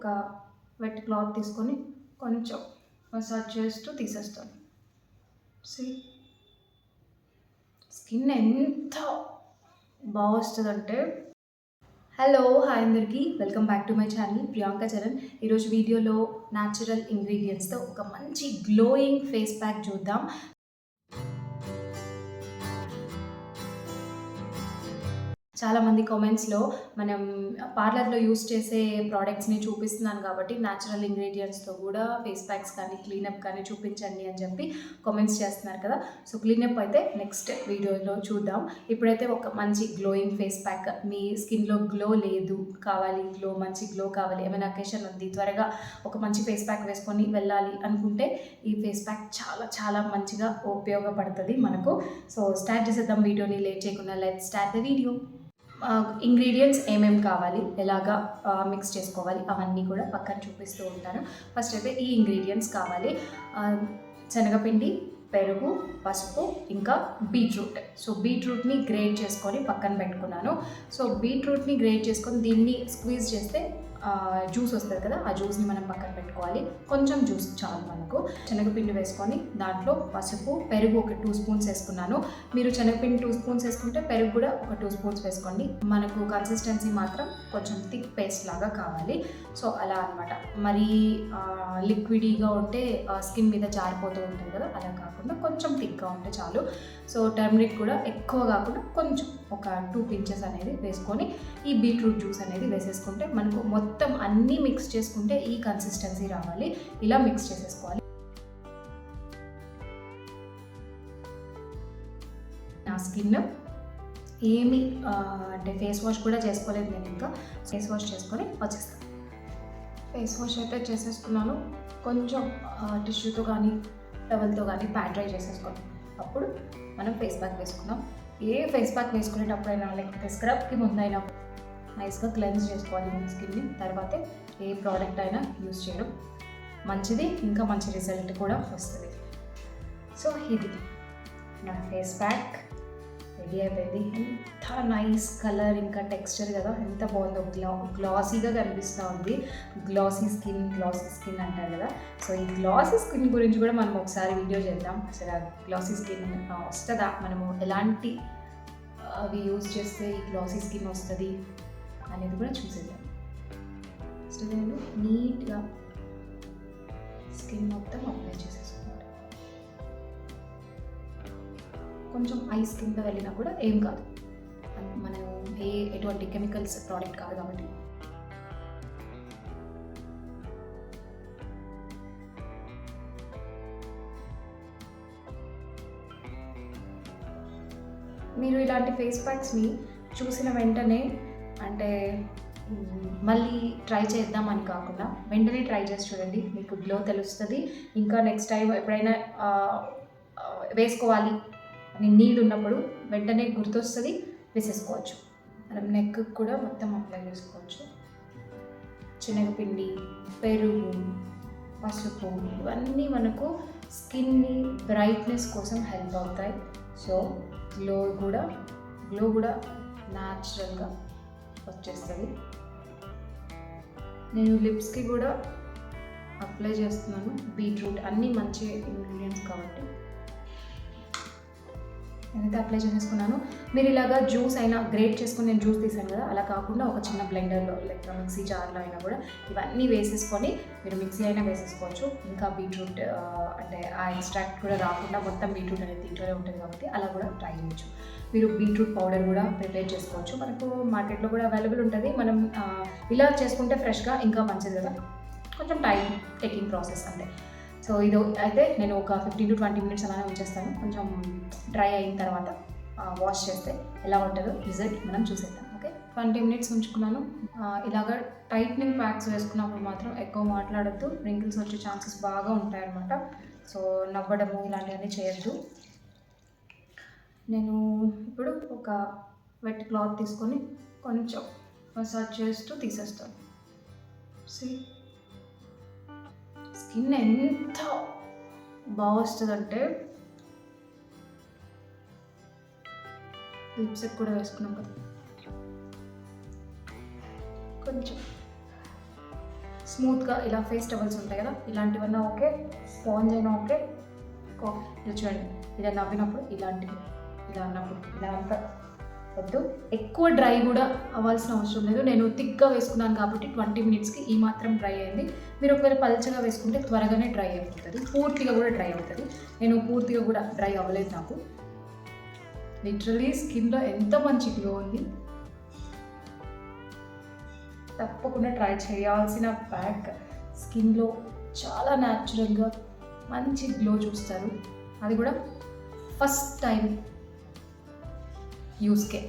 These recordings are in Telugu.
ఒక వెట్ క్లాత్ తీసుకొని కొంచెం మసాజ్ చేస్తూ తీసేస్తాను. సి స్కిన్ ఎంత బాగా వస్తుందంటే హలో హాయ్ అందరికీ. Welcome back to my channel Priyanka Charan ఈరోజు వీడియోలో న్యాచురల్ ఇంగ్రీడియంట్స్తో ఒక మంచి గ్లోయింగ్ ఫేస్ ప్యాక్ చూద్దాం. చాలామంది కామెంట్స్లో మనం పార్లర్లో యూస్ చేసే ప్రోడక్ట్స్ని చూపిస్తున్నాను కాబట్టి న్యాచురల్ ఇంగ్రీడియంట్స్తో కూడా ఫేస్ ప్యాక్స్ కానీ క్లీనప్ కానీ చూపించండి అని చెప్పి కామెంట్స్ చేస్తున్నారు కదా. సో క్లీనప్ అయితే నెక్స్ట్ వీడియోలో చూద్దాం. ఇప్పుడైతే ఒక మంచి గ్లోయింగ్ ఫేస్ ప్యాక్ మీ స్కిన్లో గ్లో లేదు కావాలి గ్లో మంచి గ్లో కావాలి ఏమైనా అకేషన్ ఉంది త్వరగా ఒక మంచి ఫేస్ ప్యాక్ వేసుకొని వెళ్ళాలి అనుకుంటే ఈ ఫేస్ ప్యాక్ చాలా చాలా మంచిగా ఉపయోగపడుతుంది మనకు. సో స్టార్ట్ చేసేద్దాం వీడియోని లేట్ చేయకుండా let's start the video ingredients ఏమేమి కావాలి? ఎలాగా మిక్స్ చేసుకోవాలి? అవన్నీ కూడా పక్కన చూపిస్తూ ఉంటాను. ఫస్ట్ అయితే ఈ ఇంగ్రీడియంట్స్ కావాలి. శనగపిండి పెరుగు పసుపు ఇంకా బీట్రూట్ సో బీట్రూట్ని గ్రేట్ చేసుకొని పక్కన పెట్టుకున్నాను. సో బీట్రూట్ని గ్రేట్ చేసుకొని దీన్ని స్క్వీజ్ చేస్తే జ్యూస్ వస్తుంది కదా ఆ జ్యూస్ని మనం పక్కన పెట్టుకోవాలి. కొంచెం జ్యూస్ చాలు మనకు. శనగపిండి వేసుకొని దాంట్లో పసుపు పెరుగు ఒక టూ స్పూన్స్ వేసుకున్నాను. మీరు శనగపిండి టూ స్పూన్స్ వేసుకుంటే పెరుగు కూడా ఒక టూ స్పూన్స్ వేసుకోండి. మనకు కన్సిస్టెన్సీ మాత్రం కొంచెం థిక్ పేస్ట్ లాగా కావాలి. సో అలా అనమాట మరీ లిక్విడీగా ఉంటే స్కిన్ మీద జారిపోతూ ఉంటుంది కదా అలా కాకుండా కొంచెం థిక్గా ఉంటే చాలు. సో టర్మరిక్ కూడా ఎక్కువ కాకుండా కొంచెం ఒక టూ పించెస్ అనేది వేసుకొని ఈ బీట్రూట్ జ్యూస్ అనేది వేసేసుకుంటే మనకు మొత్తం మొత్తం అన్నీ మిక్స్ చేసుకుంటే ఈ కన్సిస్టెన్సీ రావాలి. ఇలా మిక్స్ చేసేసుకోవాలి. నా స్కిన్ ఏమి అంటే ఫేస్ వాష్ కూడా చేసుకోలేదు నేను ఇంకా. ఫేస్ వాష్ చేసుకొని వచ్చేస్తాను ఫేస్ వాష్ అయితే చేసేసుకున్నాను. కొంచెం టిష్యూతో కానీ టవల్తో కానీ ప్యాడ్ డ్రై చేసేసుకోండి అప్పుడు మనం ఫేస్ ప్యాక్ వేసుకున్నాం ఏ ఫేస్ ప్యాక్ వేసుకునేటప్పుడైనా లేకపోతే స్క్రబ్కి ముందైనా నైస్గా క్లెన్స్ చేసుకోవాలి మన స్కిన్ని. తర్వాతే ఏ ప్రోడక్ట్ అయినా యూజ్ చేయడం మంచిది ఇంకా మంచి రిజల్ట్ కూడా వస్తుంది. సో ఇది నా ఫేస్ ప్యాక్. రెడీ అయిపోయింది. ఎంత నైస్ కలర్ ఇంకా టెక్స్చర్ కదా. ఎంత బాగుందో. గ్లా గ్లాసీగా కనిపిస్తూ ఉంది. గ్లాసీ స్కిన్ గ్లాసీ స్కిన్ అంటారు కదా. సో ఈ గ్లాసీ స్కిన్ గురించి కూడా మనం ఒకసారి వీడియో చేద్దాం. అసలు ఆ గ్లాసీ స్కిన్ వస్తుందా? మనము ఎలాంటి అవి యూజ్ చేస్తే ఈ గ్లాసీ స్కిన్ వస్తుంది? అనేది కూడా చూసేద్దాం. సో నేను నీట్గా స్కిన్ మొత్తం అప్లై చేసేసుకున్నాను కొంచెం ఐస్ కింద వెళ్ళినా కూడా ఏం కాదు. మనం ఏ ఎటువంటి కెమికల్స్ ప్రోడక్ట్ కాదు కాబట్టి. మీరు ఇలాంటి ఫేస్ ప్యాక్స్ని చూసిన వెంటనే అంటే మళ్ళీ ట్రై చేద్దామని కాకుండా వెంటనే ట్రై చేసి చూడండి మీకు గ్లో తెలుస్తుంది. ఇంకా నెక్స్ట్ టైం ఎప్పుడైనా వేసుకోవాలి అని నీడ్ ఉన్నప్పుడు వెంటనే గుర్తొస్తుంది వేసేసుకోవచ్చు. మనం నెక్ కూడా మొత్తం అప్లై చేసుకోవచ్చు. శనగపిండి పెరుగు పసుపు ఇవన్నీ మనకు స్కిన్ని బ్రైట్నెస్ కోసం హెల్ప్ అవుతాయి. సో గ్లో కూడా గ్లో కూడా న్యాచురల్గా వచ్చేస్తుంది. నేను లిప్స్కి కూడా అప్లై చేస్తున్నాను. బీట్రూట్ అన్నీ మంచి ఇంగ్రీడియంట్స్ కాబట్టి. నేనైతే అప్లై చేసేసుకున్నాను. మీరు ఇలాగా జ్యూస్ అయినా గ్రేట్ చేసుకుని నేను జ్యూస్ తీసాను కదా అలా కాకుండా ఒక చిన్న బ్లెండర్లో లైక్ మిక్సీ జార్లో అయినా కూడా ఇవన్నీ వేసేసుకొని మీరు మిక్సీ అయినా వేసేసుకోవచ్చు. ఇంకా బీట్రూట్ అంటే ఆ ఎక్స్ట్రాక్ట్ కూడా రాకుండా మొత్తం బీట్రూట్ అనేది దీంట్లోనే ఉంటుంది కాబట్టి అలా కూడా ట్రై చేయొచ్చు. మీరు బీట్రూట్ పౌడర్ కూడా ప్రిపేర్ చేసుకోవచ్చు. మనకు మార్కెట్లో కూడా అవైలబుల్ ఉంటుంది. మనం ఇలా చేసుకుంటే ఫ్రెష్గా ఇంకా మంచిది కదా. కొంచెం టైం టేకింగ్ ప్రాసెస్ అంటే సో ఇది అయితే నేను ఒక ఫిఫ్టీన్ టు ట్వంటీ మినిట్స్ అలానే ఉంచేస్తాను. కొంచెం డ్రై అయిన తర్వాత వాష్ చేస్తే ఎలా ఉంటుందో రిజల్ట్ మనం చూసేద్దాం ఓకే ట్వంటీ మినిట్స్ ఉంచుకున్నాను. ఇలాగ టైట్నింగ్ ప్యాక్స్ వేసుకున్నప్పుడు మాత్రం ఎక్కువ మాట్లాడద్దు. రింకిల్స్ వచ్చే ఛాన్సెస్ బాగా ఉంటాయన్నమాట. సో నవ్వడము ఇలాంటివన్నీ చేయొద్దు. నేను ఇప్పుడు ఒక వెట్ క్లాత్ తీసుకొని కొంచెం మసాజ్ చేస్తూ తీసేస్తాను. సీ స్కిన్ ఎంత బాగా వస్తుందంటే లిప్స్టిక్ కూడా వేసుకున్నాం కదా. కొంచెం స్మూత్గా ఇలా ఫేస్ టవల్స్ ఉంటాయి కదా ఇలాంటివన్నా ఓకే స్పాంజ్ అయినా ఓకే. ఇలా చూడండి ఇలా నవ్వినప్పుడు ఇలాంటివి ఇలా అన్నప్పుడు ఇలా అంతా వద్దు. ఎక్కువ డ్రై కూడా అవ్వాల్సిన అవసరం లేదు. నేను థిక్గా వేసుకున్నాను కాబట్టి ట్వంటీ మినిట్స్కి ఈ మాత్రం డ్రై అయింది. మీరు ఒకవేళ పల్చగా వేసుకుంటే త్వరగానే డ్రై అయిపోతుంది. పూర్తిగా కూడా డ్రై అవుతుంది. నేను పూర్తిగా కూడా డ్రై అవ్వలేదు నాకు. లిటరలీ స్కిన్లో ఎంత మంచి గ్లో ఉంది. తప్పకుండా ట్రై చేయాల్సిన ప్యాక్. స్కిన్లో చాలా న్యాచురల్గా మంచి గ్లో చూస్తారు. అది కూడా ఫస్ట్ టైం. యూస్కే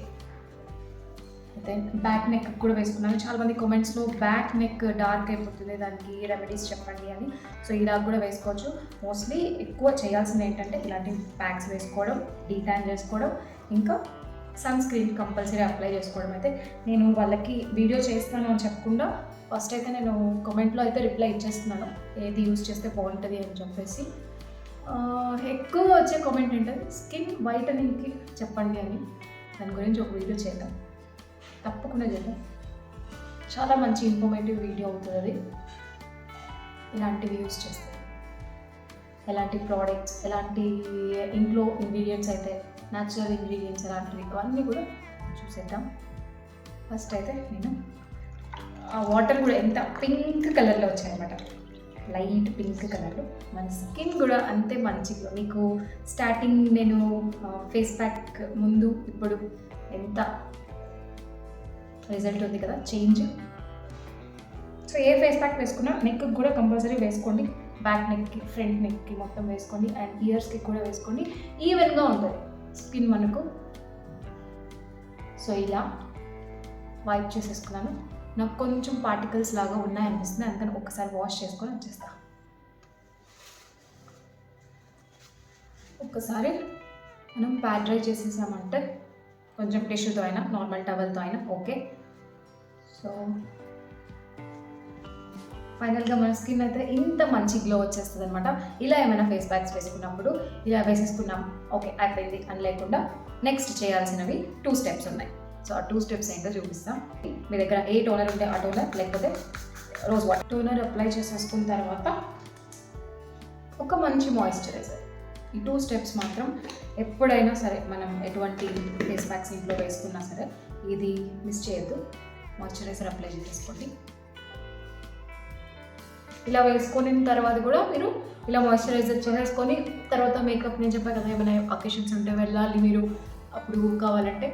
అయితే బ్యాక్ నెక్ కూడా వేసుకున్నాను. చాలా మంది కామెంట్స్లో బ్యాక్ నెక్ డార్క్ అయిపోతుంది దానికి రెమెడీస్ చెప్పండి అని. సో ఇలా కూడా వేసుకోవచ్చు. మోస్ట్లీ ఎక్కువ చేయాల్సింది ఏంటంటే ఇలాంటి ప్యాక్స్ వేసుకోవడం డీటాన్ చేసుకోవడం ఇంకా సన్ స్క్రీన్ కంపల్సరీ అప్లై చేసుకోవడం అయితే. నేను వాళ్ళకి వీడియో చేస్తాను అని చెప్పకుండా ఫస్ట్ అయితే నేను కమెంట్లో అయితే రిప్లై ఇచ్చేస్తున్నాను. ఏది యూస్ చేస్తే బాగుంటుంది అని చెప్పేసి. ఎక్కువ వచ్చే కామెంట్ ఏంటంటే స్కిన్ వైటనింగ్కి చెప్పండి అని. దాని గురించి ఒక వీడియో చేద్దాం. తప్పకుండా చేద్దాం. చాలా మంచి ఇన్ఫర్మేటివ్ వీడియో అవుతుంది అది. ఇలాంటివి యూస్ చేస్తే ఎలాంటి ప్రోడక్ట్స్ ఎలాంటి ఇంట్లో ఇంగ్రీడియంట్స్ అయితే న్యాచురల్ ఇంగ్రీడియంట్స్ ఎలాంటివి అవన్నీ కూడా చూసేద్దాం. ఫస్ట్ అయితే నేను ఆ వాటర్ కూడా ఎంత పింక్ కలర్లో వచ్చాయన్నమాట. లైట్ పింక్ కలర్లో మన స్కిన్ కూడా అంతే మంచిగా మీకు స్టార్టింగ్ నేను ఫేస్ ప్యాక్ ముందు ఇప్పుడు ఎంత రిజల్ట్ ఉంది కదా చేంజ్. సో ఏ ఫేస్ ప్యాక్ వేసుకున్నా నెక్ కూడా కంపల్సరీ వేసుకోండి. బ్యాక్ నెక్కి ఫ్రంట్ నెక్కి మొత్తం వేసుకోండి. అండ్ ఇయర్స్కి కూడా వేసుకోండి. ఈవెన్గా ఉంటుంది స్కిన్ మనకు. సో ఇలా వైప్ చేసేసుకున్నాను. నాకు కొంచెం పార్టికల్స్ లాగా ఉన్నాయనిపిస్తుంది. అందుకని ఒకసారి వాష్ చేసుకొని వచ్చేస్తా. ఒక్కసారి మనం ప్యాడ్ డ్రై చేసేసామంటే కొంచెం టిష్యూతో అయినా నార్మల్ టవల్తో అయినా ఓకే సో ఫైనల్గా మన స్కిన్ అయితే ఇంత మంచి గ్లో వచ్చేస్తుంది అనమాట ఇలా ఏమైనా ఫేస్ ప్యాక్స్ వేసుకున్నప్పుడు ఇలా వేసేసుకున్నాం ఓకే అయిపోయింది అని లేకుండా నెక్స్ట్ చేయాల్సినవి టూ స్టెప్స్ ఉన్నాయి. సో ఆ టూ స్టెప్స్ ఏంటో చూపిస్తాం. మీ దగ్గర ఏ టోనర్ ఉంటే ఆ టోనర్ లేకపోతే రోజ్ వాటర్ టోనర్ అప్లై చేసేసుకున్న తర్వాత ఒక మంచి మాయిశ్చరైజర్ ఈ టూ స్టెప్స్ మాత్రం ఎప్పుడైనా సరే మనం ఎటువంటి ఫేస్ ప్యాక్స్ ఇంట్లో వేసుకున్నా సరే ఇది మిస్ చేయొద్దు. మాయిశ్చరైజర్ అప్లై చేసేసుకోండి. ఇలా వేసుకున్న తర్వాత కూడా మీరు ఇలా మాయిశ్చరైజర్ చేసేసుకొని తర్వాత మేకప్ నేను చెప్పాను కదా ఏమైనా అకేషన్స్ ఉంటే వెళ్ళాలి మీరు. అప్పుడు కావాలంటే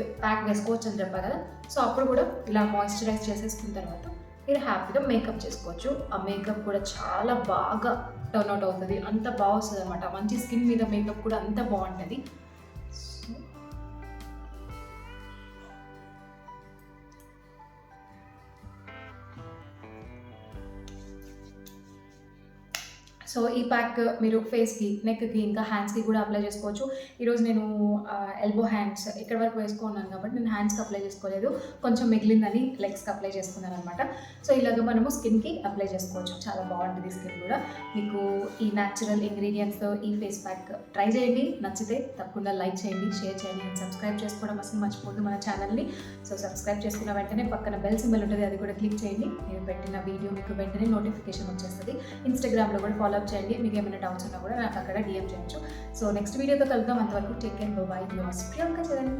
ప్యాక్ వేసుకోవచ్చు అని చెప్పారు కదా. సో అప్పుడు కూడా ఇలా మాయిశ్చరైజ్ చేసేసుకున్న తర్వాత మీరు హ్యాపీగా మేకప్ చేసుకోవచ్చు. ఆ మేకప్ కూడా చాలా బాగా టర్న్అవుట్ అవుతుంది. అంత బాగా వస్తుంది అనమాట మంచి స్కిన్ మీద మేకప్ కూడా అంత బాగుంటుంది. సో సో ఈ ప్యాక్ మీరు ఫేస్కి నెక్కి ఇంకా హ్యాండ్స్కి కూడా అప్లై చేసుకోవచ్చు. ఈరోజు నేను ఎల్బో హ్యాండ్స్ ఇక్కడ వరకు వేసుకున్నాను కాబట్టి నేను హ్యాండ్స్కి అప్లై చేసుకోలేదు. కొంచెం మిగిలిందని లెగ్స్కి అప్లై చేసుకున్నాను అనమాట సో ఇలాగ మనము స్కిన్కి అప్లై చేసుకోవచ్చు. చాలా బాగుంటుంది స్కిన్ కూడా. మీకు ఈ న్యాచురల్ ఇంగ్రీడియంట్స్తో ఈ ఫేస్ ప్యాక్ ట్రై చేయండి. నచ్చితే తప్పకుండా లైక్ చేయండి షేర్ చేయండి అండ్ సబ్స్క్రైబ్ చేసుకోవడం అసలు మర్చిపోద్దు మన ఛానల్ని సో సబ్స్క్రైబ్ చేసుకున్న వెంటనే పక్కన బెల్ సింబల్ ఉంటుంది అది కూడా క్లిక్ చేయండి. నేను పెట్టిన వీడియో మీకు వెంటనే నోటిఫికేషన్ వచ్చేస్తుంది. ఇన్స్టాగ్రామ్లో కూడా ఫాలో అప్ చేయండి మీకు ఏమైనా డౌట్స్ ఉన్నా కూడా నాకు అక్కడ డిఎం చేయొచ్చు. సో నెక్స్ట్ వీడియోతో కలుద్దాం. అంతవరకు take care bye Priyanka Charan.